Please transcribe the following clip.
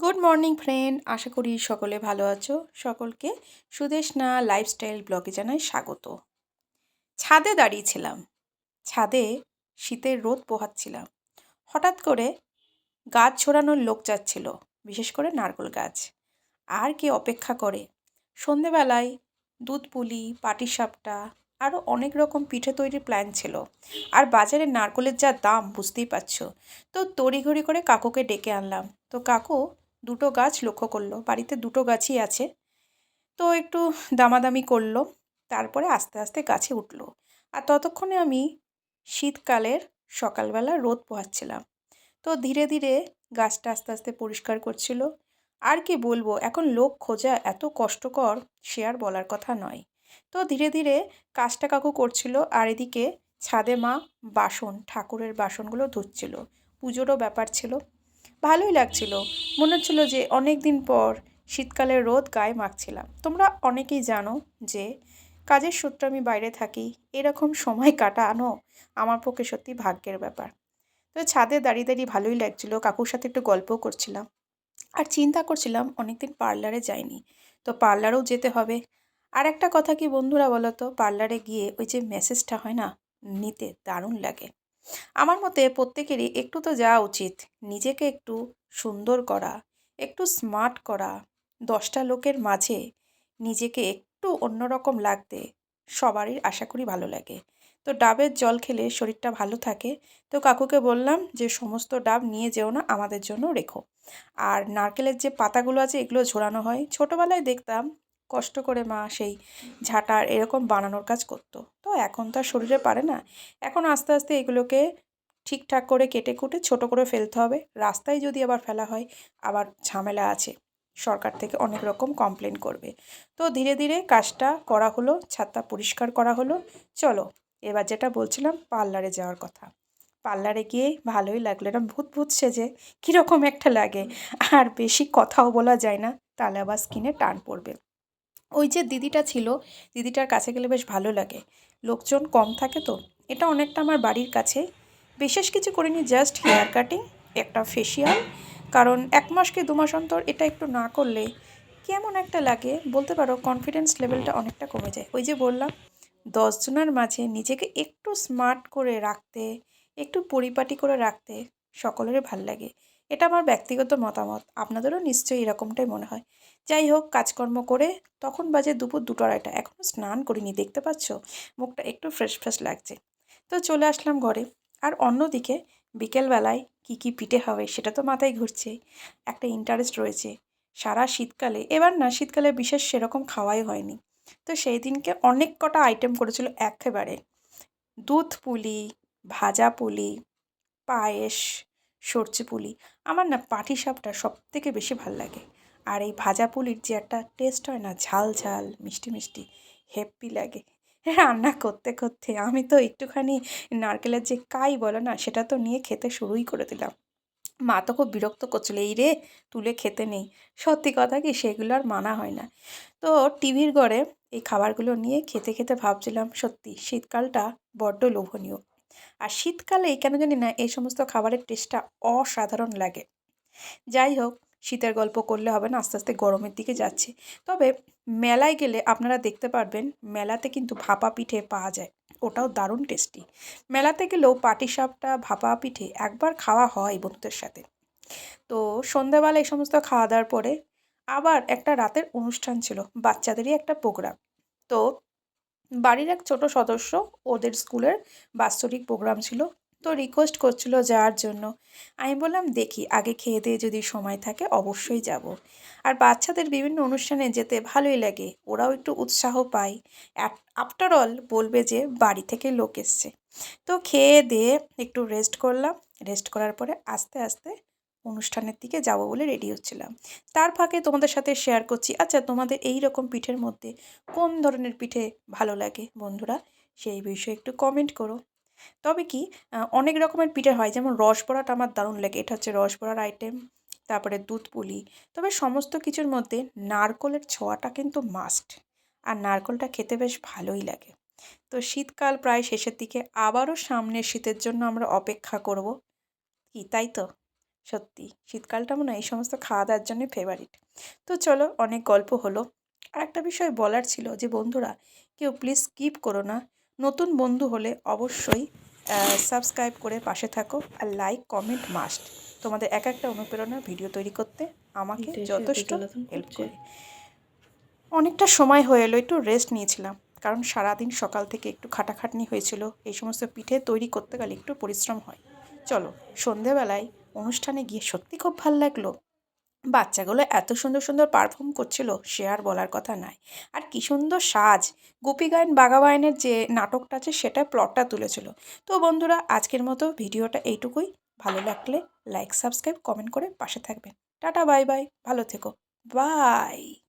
Good morning friend আশা করি সকলে ভালো আছো। সকলকে সুদেশনা লাইফস্টাইল ব্লগে জানাই স্বাগত। ছাদে দাঁড়িয়েছিলাম। ছাদে শীতের রোদ পোহাচ্ছিলাম। হঠাৎ করে গাছ ছড়ানোর লোক যাচ্ছিল, বিশেষ করে নারকেল গাছ। আর কে অপেক্ষা করে? সন্ধেবেলায় দুধ পুলি পাটিসাপটা আরও অনেক রকম পিঠে তৈরির প্ল্যান ছিল। আর বাজারে নারকলের যা দাম, বুঝতেই পারছ। তো তড়িঘড়ি করে কাকুকে ডেকে আনলাম। তো কাকু দুটো গাছ লক্ষ্য করল, বাড়িতে দুটো গাছই আছে। তো একটু দামাদামি করল, তারপরে আস্তে আস্তে গাছে উঠল। আর ততক্ষণে আমি শীতকালের সকালবেলা রোদ পোহাচ্ছিলাম। তো ধীরে ধীরে গাছটা আস্তে আস্তে পরিষ্কার করছিল। আর কি বলব, এখন লোক খোঁজা এত কষ্টকর, সে আর বলার কথা নয়। তো ধীরে ধীরে কাজটা কাকু করছিল, আর এদিকে ছাদে মা বাসন, ঠাকুরের বাসনগুলো ধুচ্ছিল। পুজোরও ব্যাপার ছিল। ভালোই লাগছিল। মনে হচ্ছিল যে অনেক দিন পর শীতকালের রোদ গায়ে মাখছিলাম। তোমরা অনেকেই জানো যে কাজের সূত্রে আমি বাইরে থাকি, এরকম সময় কাটানো আমার পক্ষে সত্যি ভাগ্যের ব্যাপার। তো ছাদে দাঁড়িয়ে দাঁড়িয়ে ভালোই লাগছিল, কাকুর সাথে একটু গল্পও করছিলাম। আর চিন্তা করছিলাম অনেকদিন পার্লারে যাইনি, তো পার্লারেও যেতে হবে। আর একটা কথা কি বন্ধুরা বলো তো, পার্লারে গিয়ে ওই যে মেসেজটা হয় না, নিতে দারুণ লাগে। আমার মতে প্রত্যেকেরই একটু তো যাওয়া উচিত। নিজেকে একটু সুন্দর করা, একটু স্মার্ট করা, দশটা লোকের মাঝে নিজেকে একটু অন্যরকম লাগতে সবারই আশা করি ভালো লাগে। তো ডাবের জল খেলে শরীরটা ভালো থাকে। তো কাকুকে বললাম যে, সমস্ত ডাব নিয়ে যেও না, আমাদের জন্য রেখো। আর নারকেলের যে পাতাগুলো আছে, এগুলো ঝোরানো হয়। ছোটোবেলায় দেখতাম কষ্ট করে মা সেই ঝাঁটার এরকম বানানোর কাজ করতো। তো এখন তো আর শরীরে পারে না। এখন আস্তে আস্তে এগুলোকে ঠিকঠাক করে কেটে কুটে ছোট করে ফেলতে হবে। রাস্তায় যদি আবার ফেলা হয়, আবার ঝামেলা আছে। সরকার থেকে অনেক রকম কমপ্লেন করবে। তো ধীরে ধীরে কাজটা করা হলো, ছাদটা পরিষ্কার করা হলো। চলো, এবার যেটা বলছিলাম, পার্লারে যাওয়ার কথা। পার্লারে গিয়ে ভালোই লাগল। এরকম ভূত ভূত সেজে কীরকম একটা লাগে। আর বেশি কথাও বলা যায় না। তাহলে আবার স্কিনে টান পড়বে। ওই যে দিদিটা ছিল, দিদিটার কাছে গেলে বেশ ভালো লাগে। লোকজন কম থাকে তো, এটা অনেকটা আমার বাড়ির কাছে। বিশেষ কিছু করিনি জাস্ট হেয়ার কাটিং একটা ফেসিয়াল কারণ এক মাস কি দু মাস অন্তর এটা একটু না করলে কেমন একটা লাগে। বলতে পারো কনফিডেন্স লেভেলটা অনেকটা কমে যায়। ওই যে বললাম দশজনের মাঝে নিজেকে একটু স্মার্ট করে রাখতে, একটু পরিপাটি করে রাখতে সকলেরই ভালো লাগে। এটা আমার ব্যক্তিগত মতামত। আপনাদেরও নিশ্চয়ই এরকমটাই মনে হয়। যাই হোক, কাজকর্ম করে তখন বাজে দুপুর দুটো আড়াইটা। এখনও স্নান করিনি, দেখতে পাচ্ছ? মুখটা একটু ফ্রেশ ফ্রেশ লাগছে। তো চলে আসলাম ঘরে। আর অন্যদিকে বিকেলবেলায় কী কী পিঠে হবে সেটা তো মাথায় ঘুরছে। একটা ইন্টারেস্ট রয়েছে। সারা শীতকালে, এবার না, শীতকালে বিশেষ সেরকম খাওয়াই হয়নি। তো সেই দিনকে অনেক কটা আইটেম করেছিল একেবারে। দুধ পুলি, ভাজা পুলি পায়েস সরচে পুলি। আমার না পাটি সাপটা সব থেকে বেশি ভালো লাগে। আর এই ভাজা পুলির যে একটা টেস্ট হয় না, ঝাল ঝাল, মিষ্টি মিষ্টি হ্যাপি লাগে। রান্না করতে করতে আমি তো একটুখানি নারকেলের যে কাই বলে না, সেটা তো নিয়ে খেতে শুরুই করে দিলাম। মা তো খুব বিরক্ত করছিল, এই রে, তুলে খেতে নেই। সত্যি কথা কি, সেগুলো আর মানা হয় না। তো টিভির ঘরে এই খাবারগুলো নিয়ে খেতে খেতে ভাবছিলাম, সত্যি, শীতকালটা বড্ড লোভনীয়। আর শীতকালে কেন জানি না এই সমস্ত খাবারের টেস্টটা অসাধারণ লাগে। যাই হোক, শীতের গল্প করলে হবে না, আস্তে আস্তে গরমের দিকে যাচ্ছে। তবে মেলায় গেলে আপনারা দেখতে পারবেন, মেলাতে কিন্তু ভাপা পিঠে পাওয়া যায়। ওটাও দারুণ টেস্টি মেলাতে গেলেও পাটিসাপটা ভাপা পিঠে একবার খাওয়া হয় বন্ধুদের সাথে। তো সন্ধ্যাবেলা এই সমস্ত খাওয়া দাওয়ার পরে আবার একটা রাতের অনুষ্ঠান ছিল, বাচ্চাদেরই একটা প্রোগ্রাম তো বাড়ির এক ছোট সদস্য ওদের স্কুলের বাৎসরিক প্রোগ্রাম ছিল। তো রিকোয়েস্ট করছিল যাওয়ার জন্য। আমি বললাম, দেখি, আগে খেয়ে দিয়ে যদি সময় থাকে, অবশ্যই যাব। আর বাচ্চাদের বিভিন্ন অনুষ্ঠানে যেতে ভালোই লাগে, ওরাও একটু উৎসাহ পায়। আফটার অল বলবে যে বাড়ি থেকে লোক এসছে। তো খেয়ে দিয়ে একটু রেস্ট করলাম। রেস্ট করার পরে আস্তে আস্তে অনুষ্ঠানের দিকে যাব বলে রেডি হচ্ছিলাম। তার ফাঁকে তোমাদের সাথে শেয়ার করছি আচ্ছা তোমাদের এই রকম পিঠের মধ্যে কোন ধরনের পিঠে ভালো লাগে বন্ধুরা? সেই বিষয়ে একটু কমেন্ট করো। তবে কি অনেক রকমের পিঠে হয়, যেমন রসবড়াটা আমার দারুণ লাগে। এটা হচ্ছে রসবড়ার আইটেম তারপরে দুধ পুলি। তবে সমস্ত কিছুর মধ্যে নারকলের ছোঁয়াটা কিন্তু মাস্ট আর নারকলটা খেতে বেশ ভালোই লাগে। তো শীতকাল প্রায় শেষের দিকে আবারও সামনের শীতের জন্য আমরা অপেক্ষা করব। কি, তাই তো? সত্যি শীতকালটা মনে হয় এই সমস্ত খাওয়া দাওয়ার জন্য ফেভারিট তো চলো অনেক গল্প হলো। আর একটা বিষয় বলার ছিল যে বন্ধুরা কেউ প্লিজ স্কিপ করো না। নতুন বন্ধু হলে অবশ্যই সাবস্ক্রাইব করে পাশে থাকো আর লাইক কমেন্ট মাস্ট তোমাদের এক একটা অনুপ্রেরণা ভিডিও তৈরি করতে আমাকে যথেষ্ট হেল্প করে। অনেকটা সময় হয়ে এলো একটু রেস্ট নিয়েছিলাম। কারণ সারাদিন সকাল থেকে একটু খাটাখাটনি হয়েছিল। এই সমস্ত পিঠে তৈরি করতে গেলে একটু পরিশ্রম হয়। চলো সন্ধেবেলায় অনুষ্ঠানে গিয়ে সত্যি খুব ভালো লাগল। বাচ্চাগুলো এত সুন্দর সুন্দর পারফর্ম করছিল, সে আর বলার কথা নাই। আর কি সুন্দর সাজ। গোপী গায়ন বাগাবায়নের যে নাটকটা আছে সেটা প্লটটা তুলেছিল। তো বন্ধুরা, আজকের মতো ভিডিওটা এইটুকুই। ভালো লাগলে লাইক সাবস্ক্রাইব কমেন্ট করে পাশে থাকবেন। টাটা বাই বাই ভালো থেকো। বাই